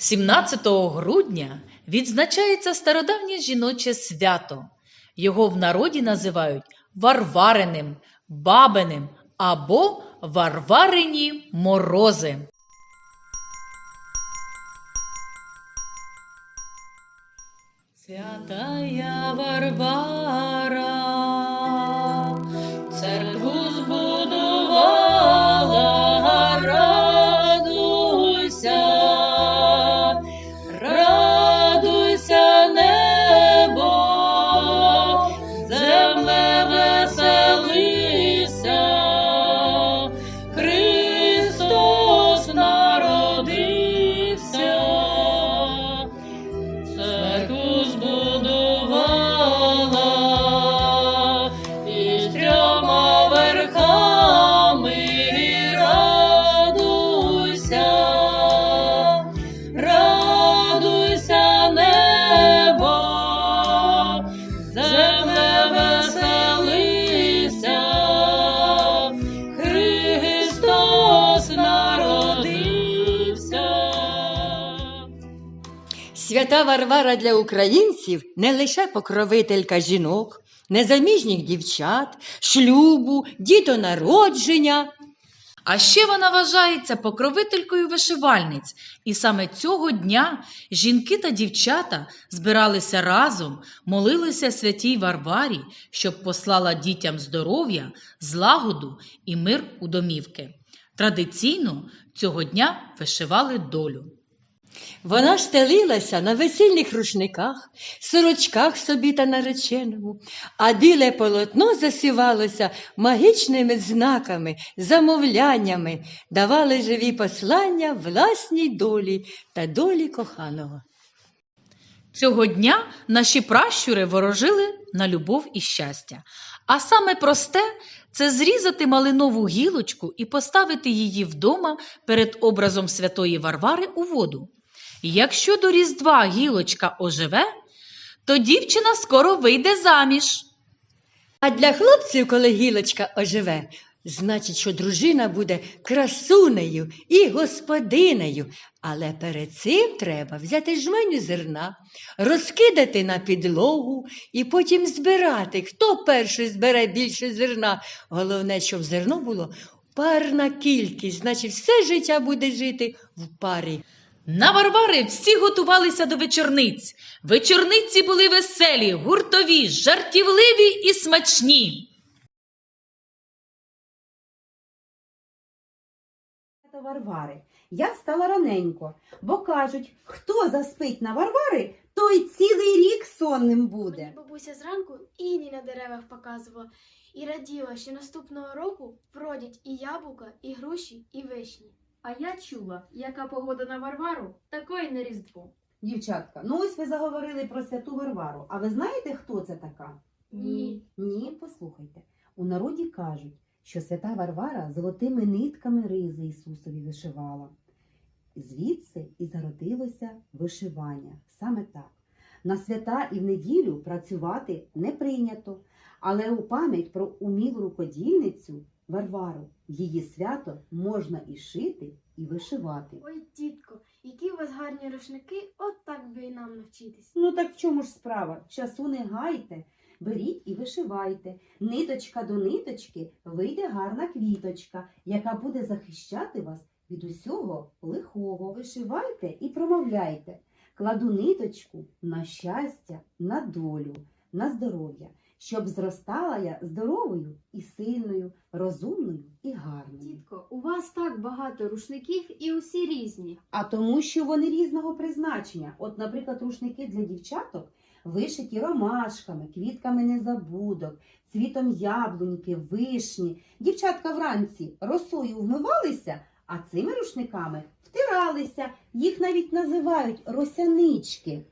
17 грудня відзначається стародавнє жіноче свято. Його в народі називають Варвариним, Бабиним або Варварині морози. Святая Варвара Свята Варвара для українців не лише покровителька жінок, незаміжніх дівчат, шлюбу, дітонародження. А ще вона вважається покровителькою вишивальниць, і саме цього дня жінки та дівчата збиралися разом, молилися святій Варварі, щоб послала дітям здоров'я, злагоду і мир у домівки. Традиційно цього дня вишивали долю. Вона стелилася на весільних рушниках, сорочках собі та нареченому, а біле полотно засівалося магічними знаками, замовляннями, давали живі послання власній долі та долі коханого. Цього дня наші пращури ворожили на любов і щастя. А саме просте це зрізати малинову гілочку і поставити її вдома перед образом святої Варвари у воду. Якщо до Різдва гілочка оживе, то дівчина скоро вийде заміж. А для хлопців, коли гілочка оживе, значить, що дружина буде красунею і господинею. Але перед цим треба взяти жменю зерна, розкидати на підлогу і потім збирати. Хто перший збере більше зерна? Головне, щоб зерно було парна кількість, значить, все життя буде жити в парі. На Варвари всі готувалися до вечорниць. Вечорниці були веселі, гуртові, жартівливі і смачні. Варвари. Я встала раненько, бо кажуть, хто заспить на Варвари, той цілий рік сонним буде. Мені бабуся зранку іні на деревах показувала і раділа, що наступного року вродять і яблука, і груші, і вишні. А я чула, яка погода на Варвару, такої на Різдво. Дівчатка, ну ось ви заговорили про святу Варвару. А ви знаєте, хто це така? Ні. Ні, послухайте. У народі кажуть, що свята Варвара золотими нитками ризи Ісусові вишивала. Звідси і зародилося вишивання. Саме так. На свята і в неділю працювати не прийнято, але у пам'ять про умілу рукодільницю Варвару її свято можна і шити, і вишивати. Ой, тітко, які у вас гарні рушники, от так би і нам навчитись. Ну так в чому ж справа? Часу не гайте. Беріть і вишивайте. Ниточка до ниточки вийде гарна квіточка, яка буде захищати вас від усього лихого. Вишивайте і промовляйте. Кладу ниточку на щастя, на долю, на здоров'я, щоб зростала я здоровою і сильною, розумною і гарною. Тітко, у вас так багато рушників і усі різні. А тому, що вони різного призначення. От, наприклад, рушники для дівчаток вишиті ромашками, квітками незабудок, цвітом яблуньки, вишні. Дівчатка вранці росою вмивалися, а цими рушниками втиралися. Їх навіть називають росянички.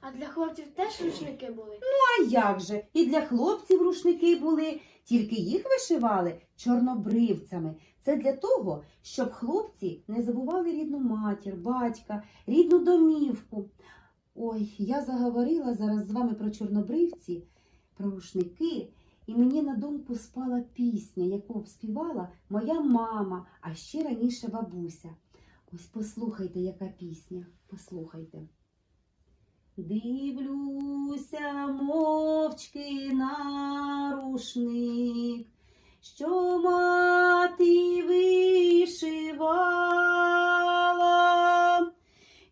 А для хлопців теж рушники були. Ну, А як же? І для хлопців рушники були, тільки їх вишивали чорнобривцями. Це для того, щоб хлопці не забували рідну матір, батька, рідну домівку. Ой, я заговорила зараз з вами про чорнобривці, про рушники, і мені на думку спала пісня, яку співала моя мама, а ще раніше бабуся. Ось послухайте, яка пісня. Послухайте. Дивлюся мовчки на рушник, що мати вишивала,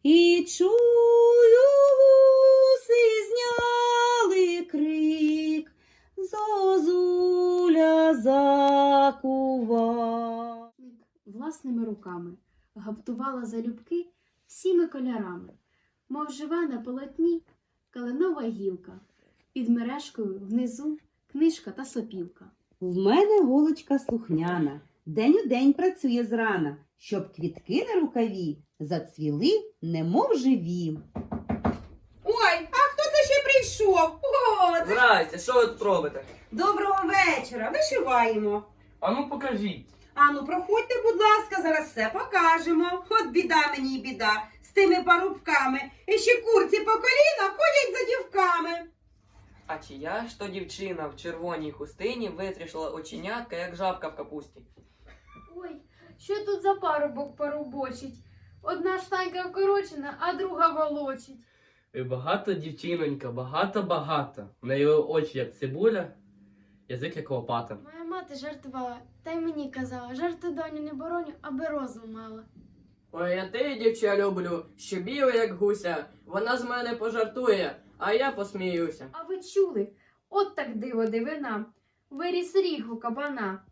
і чую гуси зняли крик, зозуля закувала. Власними руками гаптувала залюбки всіми кольорами, мов жива на полотні калинова гілка, під мережкою внизу книжка та сопілка. В мене голочка слухняна, день у день працює зрана, щоб квітки на рукаві зацвіли, немов живі. Ой, а хто це ще прийшов? О, це... Здрасте, що ви тут робите? Доброго вечора, вишиваємо. А ну покажіть. Ану, проходьте, будь ласка, зараз все покажемо. От біда мені й біда з тими парубками. І курці по коліна ходять за дівками. А чия ж то дівчина в червоній хустині витрішила оченятка, як жабка в капусті? Ой, що тут за парубок порубочить? Одна штанька вкорочена, а друга волочить. Ви багато дівчинонька, багато-багато. В неї очі як цибуля, язик як лопата. Моя мати жартувала, та й мені казала, жарти доню не бороню, аби розум мала. Ой, я ти, дівча, люблю, що біла, як гуся. Вона з мене пожартує, а я посміюся. А ви чули? От так диво дивина. Виріс ріг у кабана.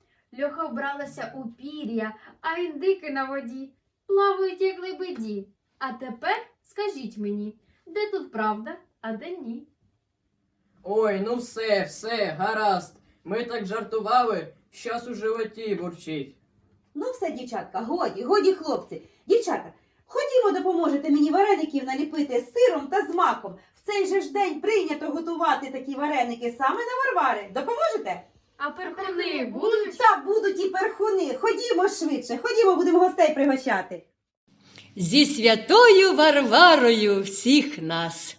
Льоха вбралася у пір'я, а індики на воді плавають, як лебеді. А тепер скажіть мені, де тут правда, а де ні? Ой, ну все, все, гаразд. Ми так жартували, щас у животі бурчить. Ну все, дівчатка, годі, годі, хлопці. Дівчата, ходімо, допоможете мені вареників наліпити з сиром та з маком. В цей же ж день прийнято готувати такі вареники саме на Варвари. Допоможете? А перхуни будуть? Та будуть і перхуни. Ходімо швидше, ходімо, будемо гостей пригощати. Зі святою Варварою всіх нас.